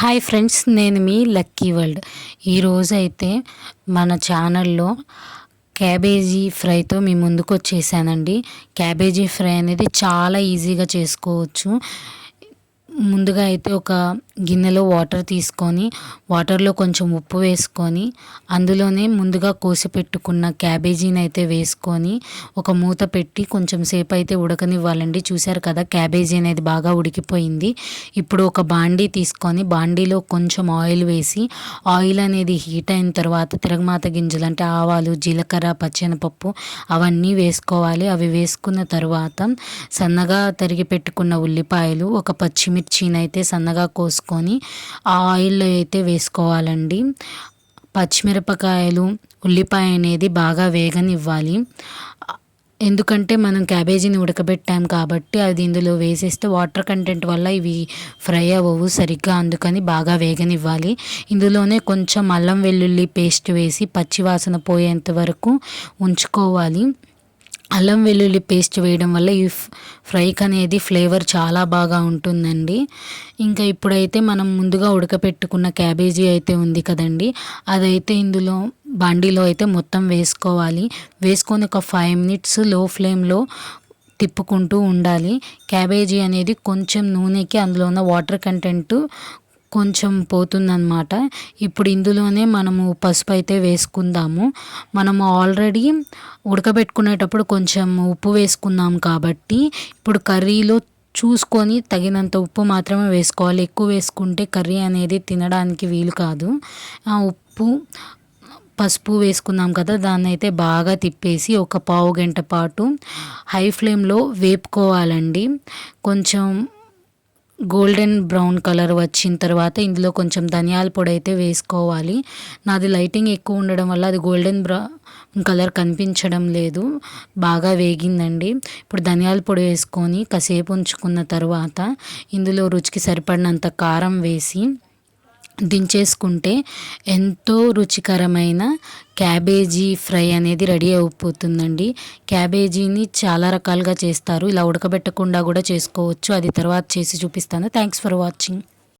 Hi friends నేను మీ lucky world. ఈరోజు అయితే మన ఛానల్లో క్యాబేజీ ఫ్రైతో మీ ముందుకు వచ్చేసానండి. క్యాబేజీ ఫ్రై అనేది చాలా ఈజీగా చేసుకోవచ్చు. ముందుగా అయితే ఒక గిన్నెలో వాటర్ తీసుకొని వాటర్లో కొంచెం ఉప్పు వేసుకొని అందులోనే ముందుగా కోసి పెట్టుకున్న క్యాబేజీని అయితే వేసుకొని ఒక మూత పెట్టి కొంచెం సేపు అయితే ఉడకనివ్వాలండి. చూశారు కదా క్యాబేజీ అనేది బాగా ఉడికిపోయింది. ఇప్పుడు ఒక బాండీ తీసుకొని బాండీలో కొంచెం ఆయిల్ వేసి ఆయిల్ అనేది హీట్ అయిన తర్వాత తిరగమాత గింజలు అంటే ఆవాలు జీలకర్ర పచ్చెనపప్పు అవన్నీ వేసుకోవాలి. అవి వేసుకున్న తర్వాత సన్నగా తరిగి పెట్టుకున్న ఉల్లిపాయలు ఒక పచ్చిమిర్చిని అయితే సన్నగా కోసుకొని వేసుకొని ఆ ఆయిల్లో అయితే వేసుకోవాలండి. పచ్చిమిరపకాయలు ఉల్లిపాయ అనేది బాగా వేగనివ్వాలి. ఎందుకంటే మనం క్యాబేజీని ఉడకబెట్టాం కాబట్టి అది ఇందులో వేసేస్తే వాటర్ కంటెంట్ వల్ల ఇవి ఫ్రై అవ్వవు సరిగ్గా. అందుకని బాగా వేగనివ్వాలి. ఇందులోనే కొంచెం అల్లం వెల్లుల్లి పేస్ట్ వేసి పచ్చివాసన పోయేంత వరకు ఉంచుకోవాలి. అల్లం వెల్లుల్లి పేస్ట్ వేయడం వల్ల ఈ ఫ్రైకి అనేది ఫ్లేవర్ చాలా బాగా ఉంటుందండి. ఇంకా ఇప్పుడైతే మనం ముందుగా ఉడకపెట్టుకున్న క్యాబేజీ అయితే ఉంది కదండి. అదైతే ఇందులో బండిలో అయితే మొత్తం వేసుకోవాలి. వేసుకొని ఒక ఫైవ్ మినిట్స్లో ఫ్లేమ్లో తిప్పుకుంటూ ఉండాలి. క్యాబేజీ అనేది కొంచెం నూనెకి అందులో ఉన్న వాటర్ కంటెంట్ కొంచెం పోతుందన్నమాట. ఇప్పుడు ఇందులోనే మనము పసుపు అయితే వేసుకుందాము. మనము ఆల్రెడీ ఉడకబెట్టుకునేటప్పుడు కొంచెం ఉప్పు వేసుకున్నాం కాబట్టి ఇప్పుడు కర్రీలో చూసుకొని తగినంత ఉప్పు మాత్రమే వేసుకోవాలి. ఎక్కువ వేసుకుంటే కర్రీ అనేది తినడానికి వీలు కాదు. ఆ ఉప్పు పసుపు వేసుకున్నాం కదా దాన్ని అయితే బాగా తిప్పేసి ఒక పావు గంట పాటు హై ఫ్లేమ్లో వేపుకోవాలండి. కొంచెం గోల్డెన్ బ్రౌన్ కలర్ వచ్చిన తర్వాత ఇందులో కొంచెం ధనియాల పొడి అయితే వేసుకోవాలి. నాది లైటింగ్ ఎక్కువ ఉండడం వల్ల అది గోల్డెన్ బ్రౌన్ కలర్ కనిపించడం లేదు. బాగా వేగిందండి. ఇప్పుడు ధనియాల పొడి వేసుకొని కాసేపు ఉంచుకున్న తర్వాత ఇందులో రుచికి సరిపడినంత కారం వేసి దించేసుకుంటే ఎంతో రుచికరమైన క్యాబేజీ ఫ్రై అనేది రెడీ అయిపోతుందండి. క్యాబేజీని చాలా రకాలుగా చేస్తారు. ఇలా ఉడకబెట్టకుండా కూడా చేసుకోవచ్చు. అది తర్వాత చేసి చూపిస్తాను. Thanks for watching